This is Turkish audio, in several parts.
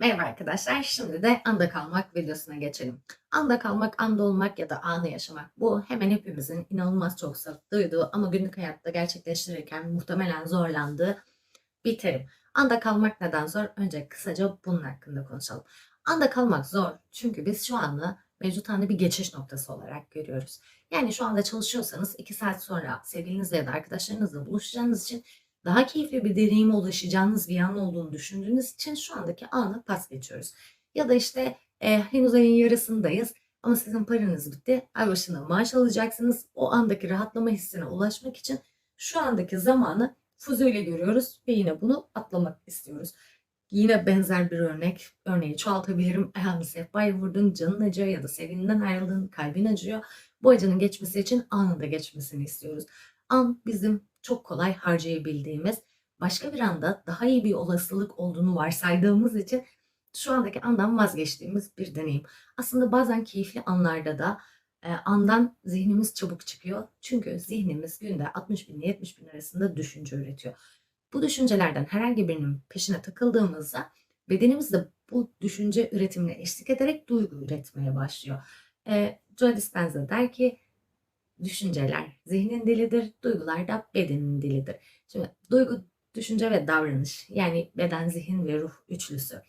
Merhaba arkadaşlar. Şimdi de anda kalmak videosuna geçelim. Anda kalmak, anda olmak ya da anı yaşamak. Bu hemen hepimizin inanılmaz çok sık duyduğu ama günlük hayatta gerçekleştirirken muhtemelen zorlandığı bir terim. Anda kalmak neden zor? Önce kısaca bunun hakkında konuşalım. Anda kalmak zor çünkü biz şu anı mevcut anı bir geçiş noktası olarak görüyoruz. Yani şu anda çalışıyorsanız 2 saat sonra sevgilinizle ya da arkadaşlarınızla buluşacağınız için daha keyifli bir deneyime ulaşacağınız bir an olduğunu düşündüğünüz için şu andaki anı pas geçiyoruz. Ya da işte e, henüz ayın yarısındayız ama sizin paranız bitti. Ay başında maaş alacaksınız. O andaki rahatlama hissine ulaşmak için şu andaki zamanı fuzuyla görüyoruz ve yine bunu atlamak istiyoruz. Yine benzer bir örnek, örneği çoğaltabilirim. Ayağını sehpaya vurdun, canın acıyor ya da sevgilinden ayrıldın, kalbin acıyor. Bu acının geçmesi için anında geçmesini istiyoruz. An bizim çok kolay harcayabildiğimiz, başka bir anda daha iyi bir olasılık olduğunu varsaydığımız için şu andaki andan vazgeçtiğimiz bir deneyim. Aslında bazen keyifli anlarda da e, andan zihnimiz çabuk çıkıyor. Çünkü zihnimiz günde 60 bin ile 70 bin arasında düşünce üretiyor. Bu düşüncelerden herhangi birinin peşine takıldığımızda bedenimiz de bu düşünce üretimine eşlik ederek duygu üretmeye başlıyor. E, Joe Dispenza der ki düşünceler zihnin dilidir, duygular da bedenin dilidir. Şimdi duygu, düşünce ve davranış yani beden, zihin ve ruh üçlüsü.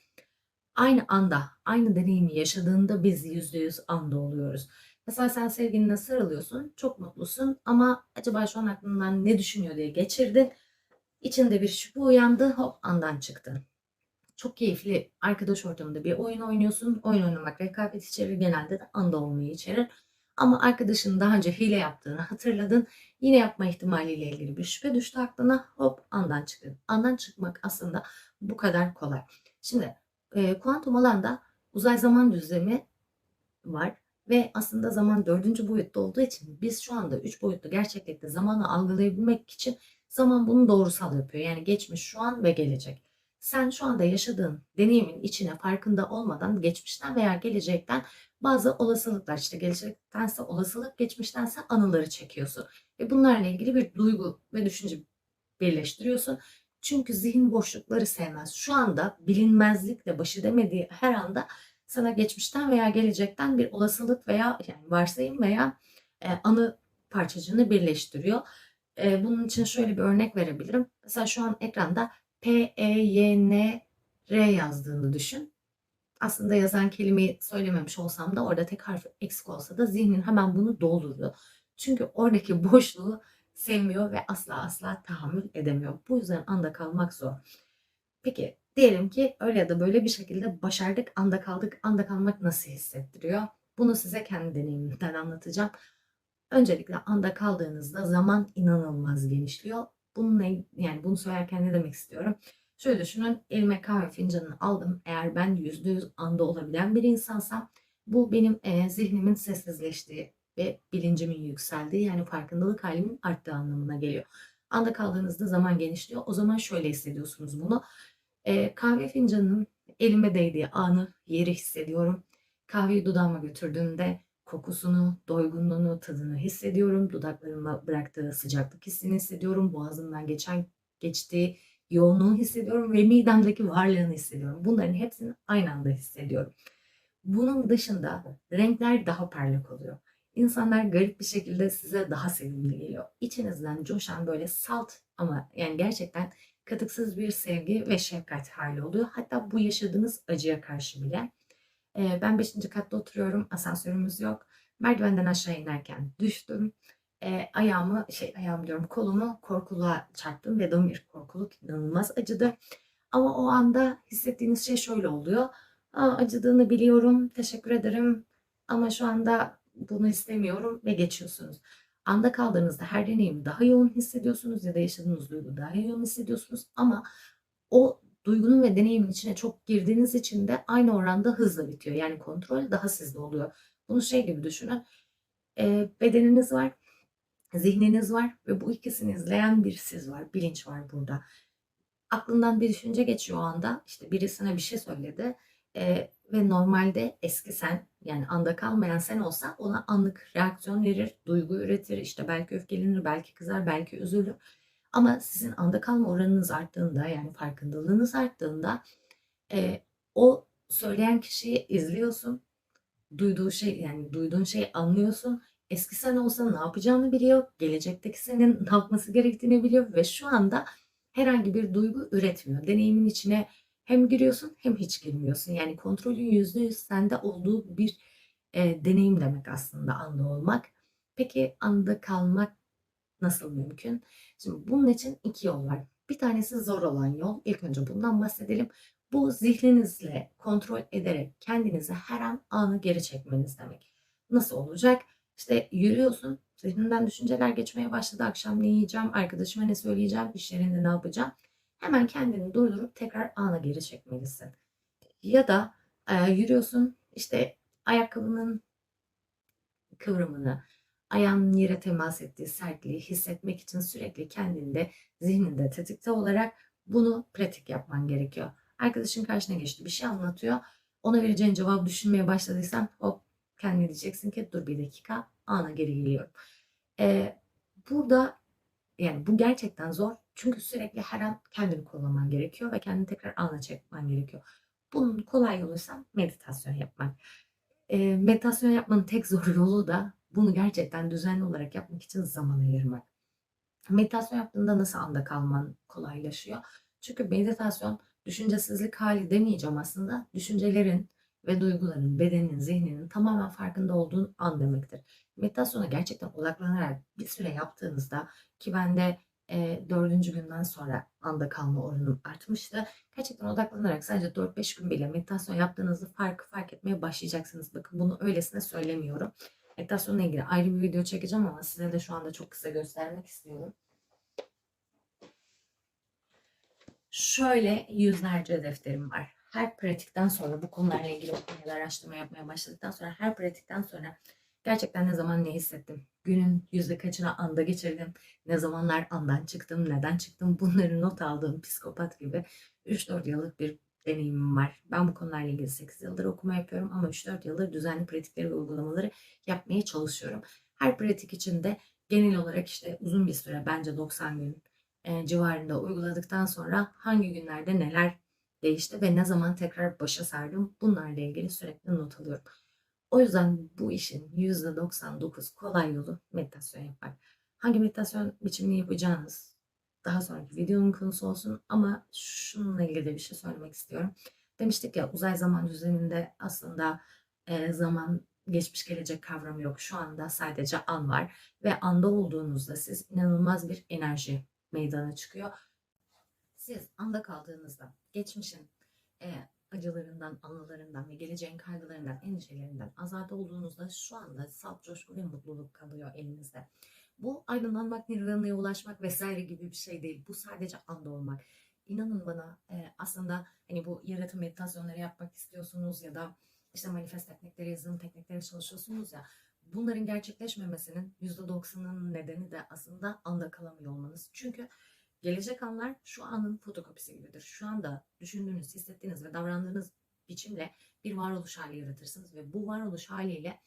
Aynı anda, aynı deneyimi yaşadığında biz yüzde yüz anda oluyoruz. Mesela sen sevgiline sarılıyorsun, çok mutlusun ama acaba şu an aklından ne düşünüyor diye geçirdin. İçinde bir şüphe uyandı, hop andan çıktın. Çok keyifli arkadaş ortamında bir oyun oynuyorsun. Oyun oynamak rekabet içerir, genelde de anda olmayı içerir. Ama arkadaşın daha önce hile yaptığını hatırladın. Yine yapma ihtimaliyle ilgili bir şüphe düştü aklına. Hop andan çıktın. Andan çıkmak aslında bu kadar kolay. Şimdi e, kuantum alanda uzay zaman düzlemi var ve aslında zaman dördüncü boyutta olduğu için biz şu anda üç boyutlu gerçeklikte zamanı algılayabilmek için zaman bunu doğrusal yapıyor. Yani geçmiş, şu an ve gelecek. Sen şu anda yaşadığın deneyimin içine farkında olmadan geçmişten veya gelecekten bazı olasılıklar işte gelecektense olasılık, geçmiştense anıları çekiyorsun. Ve bunlarla ilgili bir duygu ve düşünce birleştiriyorsun. Çünkü zihin boşlukları sevmez. Şu anda bilinmezlikle başı demediği her anda sana geçmişten veya gelecekten bir olasılık veya yani varsayım veya e, anı parçacığını birleştiriyor. E, bunun için şöyle bir örnek verebilirim. Mesela şu an ekranda P, E, Y, N, R yazdığını düşün. Aslında yazan kelimeyi söylememiş olsam da orada tek harf eksik olsa da zihnin hemen bunu doldurdu. Çünkü oradaki boşluğu sevmiyor ve asla asla tahammül edemiyor. Bu yüzden anda kalmak zor. Peki diyelim ki öyle ya da böyle bir şekilde başardık, anda kaldık. Anda kalmak nasıl hissettiriyor? Bunu size kendi deneyimimden anlatacağım. Öncelikle anda kaldığınızda zaman inanılmaz genişliyor. Bununla yani bunu söylerken ne demek istiyorum? Şöyle düşünün elime kahve fincanını aldım. Eğer ben %100 anda olabilen bir insansam bu benim e, zihnimin sessizleştiği ve bilincimin yükseldiği yani farkındalık halimin arttığı anlamına geliyor. Anda kaldığınızda zaman genişliyor. O zaman şöyle hissediyorsunuz bunu. E, kahve fincanının elime değdiği anı, yeri hissediyorum. Kahveyi dudağıma götürdüğümde kokusunu, doygunluğunu, tadını hissediyorum. Dudaklarıma bıraktığı sıcaklık hissini hissediyorum. Boğazımdan geçen geçtiği yoğunluğu hissediyorum ve midemdeki varlığını hissediyorum. Bunların hepsini aynı anda hissediyorum. Bunun dışında renkler daha parlak oluyor. İnsanlar garip bir şekilde size daha sevimli geliyor. İçinizden coşan böyle salt ama yani gerçekten katıksız bir sevgi ve şefkat hali oluyor. Hatta bu yaşadığınız acıya karşı bile. Ben 5. katta oturuyorum. Asansörümüz yok. Merdivenden aşağı inerken düştüm. E, ayağımı, şey ayağım diyorum kolumu korkuluğa çarptım ve damir korkuluk inanılmaz acıdı. Ama o anda hissettiğiniz şey şöyle oluyor. Aa, acıdığını biliyorum, teşekkür ederim ama şu anda bunu istemiyorum ve geçiyorsunuz. Anda kaldığınızda her deneyimi daha yoğun hissediyorsunuz ya da yaşadığınız duygu daha yoğun hissediyorsunuz ama o duygunun ve deneyimin içine çok girdiğiniz için de aynı oranda hızla bitiyor. Yani kontrol daha sizde oluyor. Bunu şey gibi düşünün. E, bedeniniz var, zihniniz var ve bu ikisini izleyen bir siz var, bilinç var burada. Aklından bir düşünce geçiyor o anda. İşte birisine bir şey söyledi e, ve normalde eski sen yani anda kalmayan sen olsa ona anlık reaksiyon verir, duygu üretir, işte belki öfkelenir, belki kızar, belki üzülür. Ama sizin anda kalma oranınız arttığında yani farkındalığınız arttığında e, o söyleyen kişiyi izliyorsun. Duyduğu şey yani duyduğun şeyi anlıyorsun. Eski sen olsa ne yapacağını biliyor. Gelecekteki senin ne yapması gerektiğini biliyor ve şu anda herhangi bir duygu üretmiyor. Deneyimin içine hem giriyorsun hem hiç girmiyorsun. Yani kontrolün %100 sende olduğu bir e, deneyim demek aslında anda olmak. Peki anda kalmak nasıl mümkün? Şimdi bunun için iki yol var. Bir tanesi zor olan yol. İlk önce bundan bahsedelim. Bu zihninizle kontrol ederek kendinizi her an anı geri çekmeniz demek. Nasıl olacak? İşte yürüyorsun, zihninden düşünceler geçmeye başladı. Akşam ne yiyeceğim, arkadaşıma ne söyleyeceğim, iş yerinde ne yapacağım. Hemen kendini durdurup tekrar ana geri çekmelisin. Ya da e, yürüyorsun, işte ayakkabının kıvrımını, ayağının yere temas ettiği sertliği hissetmek için sürekli kendinde, zihninde tetikte olarak bunu pratik yapman gerekiyor. Arkadaşın karşına geçti, bir şey anlatıyor. Ona vereceğin cevabı düşünmeye başladıysan hop kendine diyeceksin ki dur bir dakika ana geri geliyorum. Ee, burada yani bu gerçekten zor. Çünkü sürekli her an kendini kollaman gerekiyor ve kendini tekrar ana çekmen gerekiyor. Bunun kolay yoluysa meditasyon yapmak. Ee, meditasyon yapmanın tek zor yolu da bunu gerçekten düzenli olarak yapmak için zaman ayırmak. Meditasyon yaptığında nasıl anda kalman kolaylaşıyor? Çünkü meditasyon düşüncesizlik hali demeyeceğim aslında. Düşüncelerin ve duyguların, bedenin, zihninin tamamen farkında olduğun an demektir. Meditasyona gerçekten odaklanarak bir süre yaptığınızda ki ben de e, dördüncü günden sonra anda kalma oranım artmıştı. Gerçekten odaklanarak sadece 4-5 gün bile meditasyon yaptığınızda farkı fark etmeye başlayacaksınız. Bakın bunu öylesine söylemiyorum. Meditasyonla ilgili ayrı bir video çekeceğim ama size de şu anda çok kısa göstermek istiyorum. Şöyle yüzlerce defterim var. Her pratikten sonra bu konularla ilgili okumaya, araştırma yapmaya başladıktan sonra her pratikten sonra gerçekten ne zaman ne hissettim, günün yüzde kaçına anda geçirdim, ne zamanlar andan çıktım, neden çıktım bunları not aldığım psikopat gibi 3-4 yıllık bir deneyimim var. Ben bu konularla ilgili 8 yıldır okuma yapıyorum ama 3-4 yıldır düzenli pratikleri ve uygulamaları yapmaya çalışıyorum. Her pratik içinde genel olarak işte uzun bir süre bence 90 gün e, civarında uyguladıktan sonra hangi günlerde neler değişti ve ne zaman tekrar başa sardım bunlarla ilgili sürekli not alıyorum. O yüzden bu işin %99 kolay yolu meditasyon yapmak. Hangi meditasyon biçimini yapacağınız daha sonraki videonun konusu olsun ama şununla ilgili de bir şey söylemek istiyorum. Demiştik ya uzay zaman düzeninde aslında e, zaman geçmiş gelecek kavramı yok. Şu anda sadece an var ve anda olduğunuzda siz inanılmaz bir enerji meydana çıkıyor. Siz anda kaldığınızda geçmişin e, acılarından, anılarından ve geleceğin kaygılarından, endişelerinden azade olduğunuzda şu anda salt coşku ve mutluluk kalıyor elinizde. Bu aydınlanmak, nirvana'ya ulaşmak vesaire gibi bir şey değil. Bu sadece anda olmak. İnanın bana e, aslında hani bu yaratım meditasyonları yapmak istiyorsunuz ya da işte manifest teknikleri, yazılım teknikleri çalışıyorsunuz ya bunların gerçekleşmemesinin %90'ının nedeni de aslında anda kalamıyor olmanız. Çünkü gelecek anlar şu anın fotokopisi gibidir. Şu anda düşündüğünüz, hissettiğiniz ve davrandığınız biçimle bir varoluş hali yaratırsınız ve bu varoluş haliyle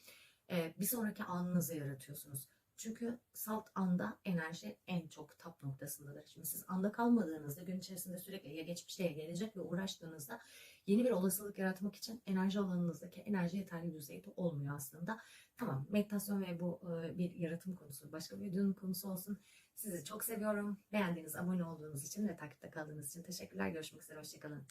e, bir sonraki anınızı yaratıyorsunuz. Çünkü salt anda enerji en çok tap noktasındadır. Şimdi siz anda kalmadığınızda gün içerisinde sürekli ya geçmişte ya gelecek ve uğraştığınızda yeni bir olasılık yaratmak için enerji alanınızdaki enerji yeterli düzeyde olmuyor aslında. Tamam meditasyon ve bu e, bir yaratım konusu başka bir videonun konusu olsun. Sizi çok seviyorum. Beğendiğiniz, abone olduğunuz için ve takipte kaldığınız için teşekkürler. Görüşmek üzere. Hoşçakalın.